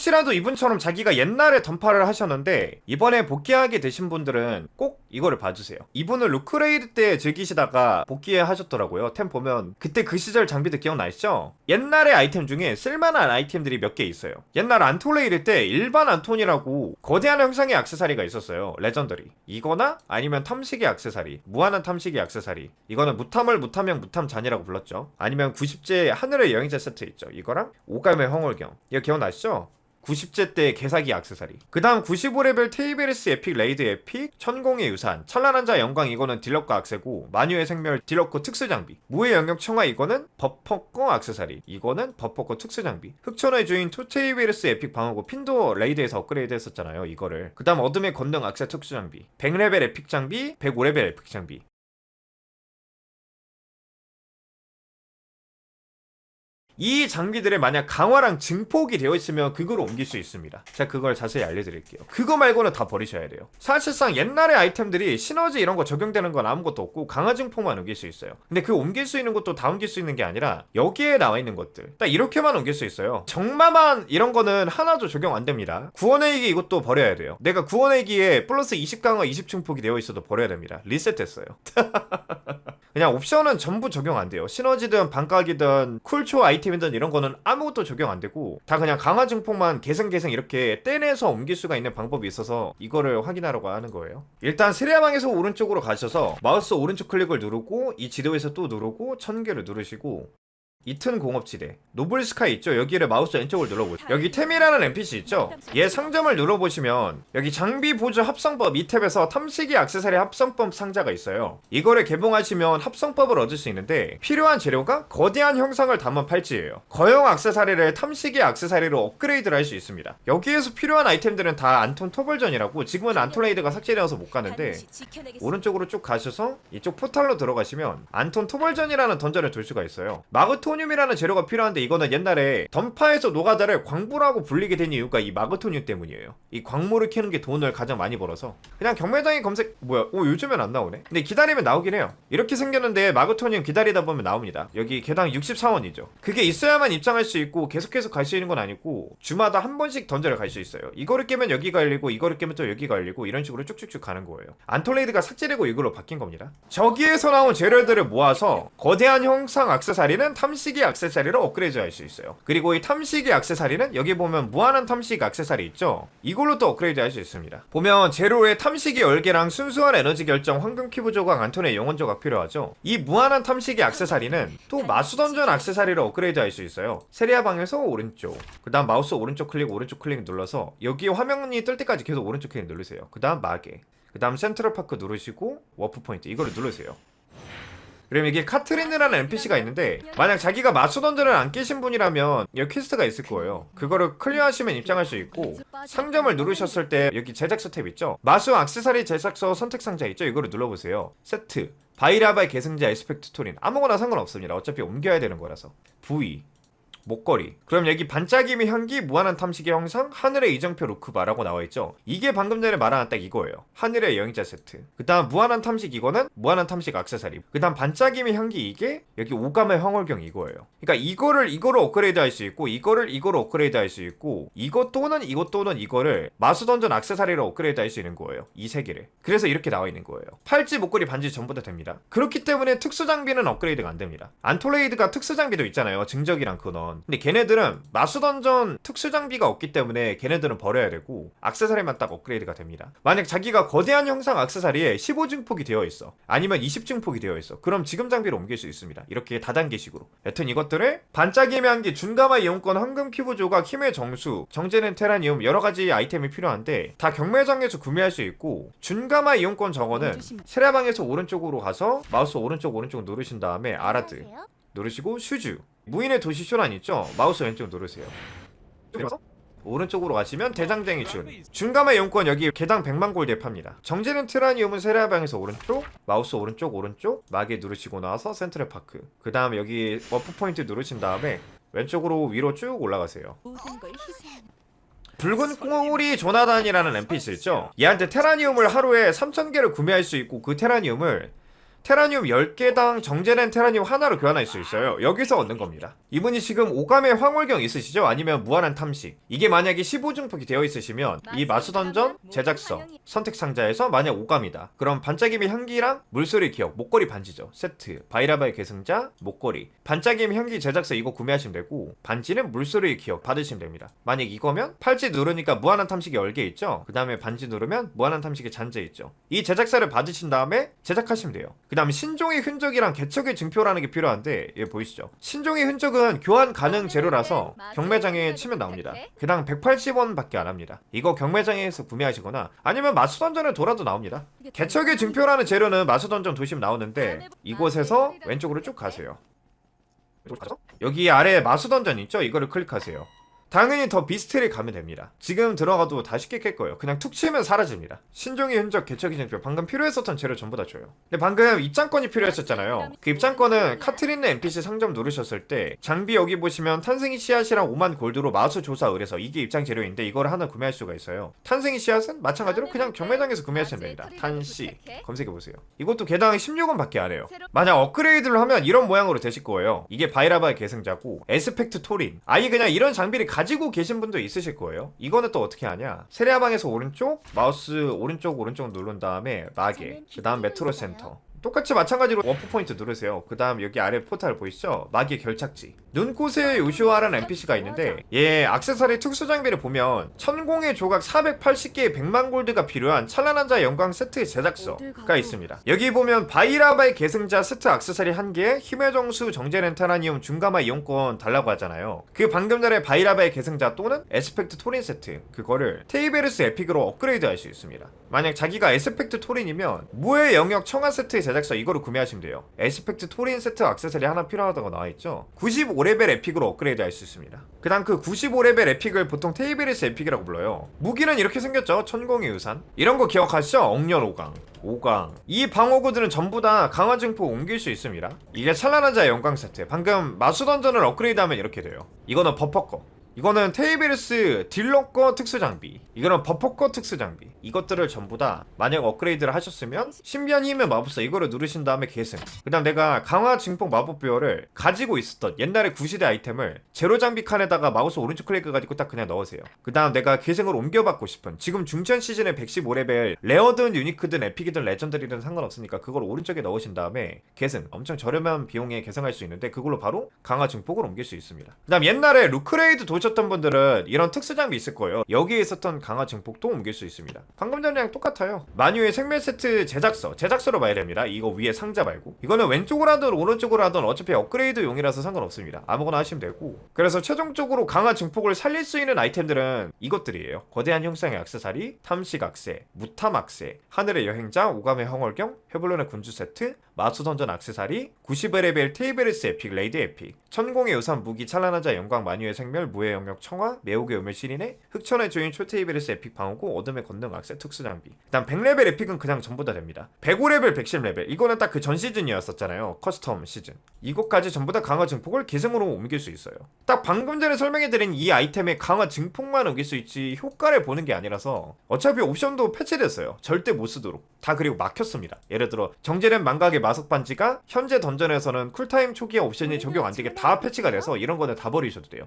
혹시라도 이분처럼 자기가 옛날에 던파를 하셨는데 이번에 복귀하게 되신 분들은 꼭 이거를 봐주세요. 이분은 루크레이드 때 즐기시다가 복귀해 하셨더라고요. 템 보면 그때 그 시절 장비들 기억나시죠? 옛날의 아이템 중에 쓸만한 아이템들이 몇 개 있어요. 옛날 안톨레이드 때 일반 안톤이라고 거대한 형상의 액세서리가 있었어요. 레전더리. 이거나 아니면 탐식의 액세서리. 무한한 탐식의 액세서리. 이거는 무탐을 무탐형 무탐잔이라고 불렀죠. 아니면 90제 하늘의 여행자 세트 있죠. 이거랑 오감의 황홀경. 이거 기억나시죠? 90제 때 개사기 악세사리. 그 다음 95레벨 테이베리스 에픽 레이드 에픽, 천공의 유산, 찬란한 자 영광 이거는 딜럭과 악세고, 마녀의 생멸 딜럭과 특수 장비, 무의 영역 청화 이거는 버퍼거 악세사리, 이거는 버퍼거 특수 장비, 흑천의 주인 토테이베리스 에픽 방어구 핀도 레이드에서 업그레이드 했었잖아요 이거를. 그 다음 어둠의 권능 악세 특수 장비, 100레벨 에픽 장비, 105레벨 에픽 장비. 이 장비들에 만약 강화랑 증폭이 되어 있으면 그걸 옮길 수 있습니다. 제가 그걸 자세히 알려드릴게요. 그거 말고는 다 버리셔야 돼요. 사실상 옛날의 아이템들이 시너지 이런 거 적용되는 건 아무것도 없고 강화 증폭만 옮길 수 있어요. 근데 그 옮길 수 있는 것도 다 옮길 수 있는 게 아니라 여기에 나와 있는 것들 딱 이렇게만 옮길 수 있어요. 정마만 이런 거는 하나도 적용 안 됩니다. 구원의 기 이것도 버려야 돼요. 내가 구원의 기에 플러스 20 강화 20 증폭이 되어 있어도 버려야 됩니다. 리셋했어요. 그냥 옵션은 전부 적용 안 돼요. 시너지든 반각이든 쿨초 아이템이든 이런 거는 아무것도 적용 안 되고 다 그냥 강화 증폭만 계승계승 이렇게 떼내서 옮길 수가 있는 방법이 있어서 이거를 확인하려고 하는 거예요. 일단 세리아방에서 오른쪽으로 가셔서 마우스 오른쪽 클릭을 누르고 이 지도에서 또 누르고 천 개를 누르시고 이튼 공업지대. 노블 스카이 있죠? 여기를 마우스 왼쪽을 눌러보세요 여기 템이라는 NPC 있죠? 얘 상점을 눌러보시면 여기 장비 보조 합성법 이 탭에서 탐식이 액세서리 합성법 상자가 있어요. 이거를 개봉하시면 합성법을 얻을 수 있는데 필요한 재료가 거대한 형상을 담은 팔찌예요. 거형 액세서리를 탐식이 액세서리로 업그레이드를 할 수 있습니다. 여기에서 필요한 아이템들은 다 안톤 토벌전이라고 지금은 안톨레이드가 삭제되어서 못 가는데 오른쪽으로 쭉 가셔서 이쪽 포탈로 들어가시면 안톤 토벌전이라는 던전을 돌 수가 있어요. 마그토 늄이라는 재료가 필요한데 이거는 옛날에 던파에서 노가다를 광부라고 불리게 된 이유가 이 마그토늄 때문이에요. 이 광물을 캐는 게 돈을 가장 많이 벌어서 그냥 경매장에 검색 뭐야? 오 요즘엔 안 나오네. 근데 기다리면 나오긴 해요. 이렇게 생겼는데 마그토늄 기다리다 보면 나옵니다. 여기 개당 64원이죠. 그게 있어야만 입장할 수 있고 계속해서 갈 수 있는 건 아니고 주마다 한 번씩 던전을 갈 수 있어요. 이거를 깨면 여기가 열리고 이거를 깨면 또 여기가 열리고 이런 식으로 쭉쭉쭉 가는 거예요. 안톨레이드가 삭제되고 이걸로 바뀐 겁니다. 저기에서 나온 재료들을 모아서 거대한 형상 액세서리는 탐 식이 액세서리로 업그레이드 할 수 있어요. 그리고 이 탐식이 액세서리는 여기 보면 무한한 탐식 액세서리 있죠? 이걸로 또 업그레이드 할 수 있습니다. 보면 재료에 탐식이 열개랑 순수한 에너지 결정, 황금 큐브 조각, 안톤의 영혼 조각 필요하죠? 이 무한한 탐식이 액세서리는 또 마수 던전 액세서리로 업그레이드 할 수 있어요. 세리아 방에서 오른쪽. 그 다음 마우스 오른쪽 클릭, 오른쪽 클릭 눌러서 여기 화면이 뜰 때까지 계속 오른쪽 클릭 누르세요. 그 다음 마개. 그 다음 센트럴 파크 누르시고 워프 포인트 이거를 누르세요. 그럼 이게 카트린이라는 NPC가 있는데 만약 자기가 마수던전을 안 깨신 분이라면 여기 퀘스트가 있을 거예요. 그거를 클리어하시면 입장할 수 있고 상점을 누르셨을 때 여기 제작서 탭 있죠? 마수 액세서리 제작서 선택 상자 있죠? 이거를 눌러보세요. 세트 바이라바의 계승자 에스펙트 토린 아무거나 상관없습니다. 어차피 옮겨야 되는 거라서 부위 목걸이. 그럼 여기 반짝임의 향기, 무한한 탐식의 형상, 하늘의 이정표 루크바라고 나와 있죠. 이게 방금 전에 말한 딱 이거예요. 하늘의 여행자 세트. 그 다음 무한한 탐식 이거는 무한한 탐식 액세서리. 그 다음 반짝임의 향기 이게 여기 오감의 황홀경 이거예요. 그러니까 이거를 이거로 업그레이드 할 수 있고 이거를 이거로 업그레이드 할 수 있고 이것 또는 이것 또는 이거를 마수 던전 액세서리로 업그레이드 할 수 있는 거예요. 이 세 개를. 그래서 이렇게 나와 있는 거예요. 팔찌, 목걸이, 반지 전부 다 됩니다. 그렇기 때문에 특수 장비는 업그레이드가 안 됩니다. 안톨레이드가 특수 장비도 있잖아요. 증적이랑 근원. 근데 걔네들은 마수 던전 특수 장비가 없기 때문에 걔네들은 버려야 되고 액세서리만 딱 업그레이드가 됩니다. 만약 자기가 거대한 형상 액세서리에 15증폭이 되어 있어. 아니면 20증폭이 되어 있어. 그럼 지금 장비로 옮길 수 있습니다. 이렇게 다단계식으로. 여튼 이것들을 반짝임의 한기, 준가마 이용권, 황금 큐브 조각, 힘의 정수, 정제는 테라니움 여러 가지 아이템이 필요한데 다 경매장에서 구매할 수 있고 준가마 이용권 정원은 세라방에서 오른쪽으로 가서 마우스 오른쪽 오른쪽 누르신 다음에 아라드 누르시고 슈즈 무인의 도시 쇼란 있죠? 마우스 왼쪽 누르세요. 그래서 오른쪽으로 가시면 대장쟁이 준 준감의 용권 여기 개당 100만 골드에 팝니다 정제는 트라니움은 세라방에서 오른쪽 마우스 오른쪽 오른쪽 마개 누르시고 나와서 센트럴 파크 그 다음에 여기 워프 포인트 누르신 다음에 왼쪽으로 위로 쭉 올라가세요. 붉은 꼬리 조나단이라는 NPC 있죠? 얘한테 테라니움을 하루에 3,000개를 구매할 수 있고 그 테라니움을 테라늄 10개당 정제된 테라늄 하나로 교환할 수 있어요. 여기서 얻는 겁니다. 이분이 지금 오감의 황홀경 있으시죠? 아니면 무한한 탐식. 이게 만약에 15중폭이 되어 있으시면 이 마수던전 제작서 선택 상자에서 만약 오감이다. 그럼 반짝임의 향기랑 물소리 기억, 목걸이 반지죠. 세트, 바이라바의 계승자, 목걸이. 반짝임 향기 제작서 이거 구매하시면 되고 반지는 물소리 기억 받으시면 됩니다. 만약 이거면 팔찌 누르니까 무한한 탐식이 열개 있죠. 그 다음에 반지 누르면 무한한 탐식이 잔재 있죠. 이 제작사를 받으신 다음에 제작하시면 돼요. 그 다음에 신종의 흔적이랑 개척의 증표라는 게 필요한데 얘 보이시죠? 신종의 흔적은 교환 가능 재료라서 경매장에 치면 나옵니다. 그당 180원밖에 안 합니다. 이거 경매장에서 구매하시거나 아니면 마수던전을 돌아도 나옵니다. 개척의 증표라는 재료는 마수던전 도시면 나오는데 이곳에서 왼쪽으로 쭉 가세요. 여기 아래 마수던전 있죠? 이거를 클릭하세요. 당연히 더 비스트를 가면 됩니다. 지금 들어가도 다 쉽게 깰 거예요. 그냥 툭 치면 사라집니다. 신종의 흔적, 개척의 증표, 방금 필요했었던 재료 전부 다 줘요. 근데 방금 입장권이 필요했었잖아요. 그 입장권은 카트리네 NPC 상점 누르셨을 때 장비 여기 보시면 탄생이 씨앗이랑 5만 골드로 마수 조사 의뢰서 이게 입장 재료인데 이거를 하나 구매할 수가 있어요. 탄생이 씨앗은 마찬가지로 그냥 경매장에서 구매하시면 됩니다. 탄씨 검색해 보세요. 이것도 개당 16원 밖에 안 해요. 만약 업그레이드를 하면 이런 모양으로 되실 거예요. 이게 바이라바의 계승자고 에스펙트 토린. 아예 그냥 이런 장비를 가 지고 계신 분도 있으실 거예요. 이거는 또 어떻게 하냐? 세레아방에서 오른쪽 마우스 오른쪽 오른쪽 누른 다음에 마개. 그다음 메트로 센터. 똑같이 마찬가지로 워프 포인트 누르세요. 그 다음 여기 아래 포탈 보이시죠? 마기 결착지. 눈꽃의 요시오아라는 NPC가 있는데 얘 악세사리 특수 장비를 보면 천공의 조각 480개의 100만 골드가 필요한 찬란한 자의 영광 세트 제작서가 있습니다. 여기 보면 바이라바의 계승자 세트 악세사리 1개, 힘의 정수 정제 렌타라니움 중가마 이용권 달라고 하잖아요. 그 방금 전에 바이라바의 계승자 또는 에스펙트 토린 세트 그거를 테이베르스 에픽으로 업그레이드 할 수 있습니다. 만약 자기가 에스펙트 토린이면 무의 영역 청아 세트 제작서 이거를 구매하시면 돼요. 에스펙트 토린 세트 액세서리 하나 필요하다고 나와있죠. 95레벨 에픽으로 업그레이드 할 수 있습니다. 그 다음 그 95레벨 에픽을 보통 테이베리스 에픽이라고 불러요. 무기는 이렇게 생겼죠. 천공의 유산. 이런 거 기억하시죠? 억년 5강. 5강. 이 방어구들은 전부 다 강화 증폭 옮길 수 있습니다. 이게 찬란한 자의 영광 세트. 방금 마수 던전을 업그레이드하면 이렇게 돼요. 이거는 버퍼 거. 이거는 테이베르스 딜러 거 특수 장비. 이거는 버퍼 거 특수 장비. 이것들을 전부 다 만약 업그레이드를 하셨으면 신비한 힘의 마법사 이거를 누르신 다음에 계승. 그 다음 내가 강화 증폭 마법 뼈를 가지고 있었던 옛날의 구시대 아이템을 제로 장비 칸에다가 마우스 오른쪽 클릭 가지고 딱 그냥 넣으세요. 그 다음 내가 계승을 옮겨받고 싶은 지금 중천 시즌에 115레벨 레어든 유니크든 에픽이든 레전드리든 상관없으니까 그걸 오른쪽에 넣으신 다음에 계승 엄청 저렴한 비용에 계승할 수 있는데 그걸로 바로 강화 증폭을 옮길 수 있습니다. 그 다음 옛날에 루크레이드 도 셨던 분들은 이런 특수 장비 있을 거예요. 여기에 있었던 강화 증폭도 옮길 수 있습니다. 방금 전이랑 똑같아요. 마뉴의 생멸 세트 제작서, 제작서로 봐야 됩니다. 이거 위에 상자 말고. 이거는 왼쪽으로 하든 오른쪽으로 하든 어차피 업그레이드 용이라서 상관없습니다. 아무거나 하시면 되고. 그래서 최종적으로 강화 증폭을 살릴 수 있는 아이템들은 이것들이에요. 거대한 형상의 악세사리, 탐식 악세, 무탐 악세, 하늘의 여행자, 오감의 황홀경, 헤블론의 군주 세트, 마수 던전 악세사리, 90레벨 테이베르스 에픽, 레이드 에픽, 천공의 유산 무기 찬란하자 영광 마뉴의 생멸, 무의 영역 청화, 매혹의 우물 시린의 흑천의 주인 초테이베르스 에픽 방어구, 어둠의 권능 악세 특수 장비. 일단 100레벨 에픽은 그냥 전부 다 됩니다. 105레벨, 110레벨 이거는 딱 그 전 시즌이었었잖아요. 커스텀 시즌. 이것까지 전부 다 강화 증폭을 계승으로 옮길 수 있어요. 딱 방금 전에 설명해드린 이 아이템의 강화 증폭만 옮길 수 있지 효과를 보는 게 아니라서 어차피 옵션도 패치됐어요. 절대 못 쓰도록. 다 그리고 막혔습니다. 예를 들어 정제된 망각의 마석 반지가 현재 던전에서는 쿨타임 초기화 옵션이 적용 안 되게 다 패치가 돼서 이런 거는 다 버리셔도 돼요.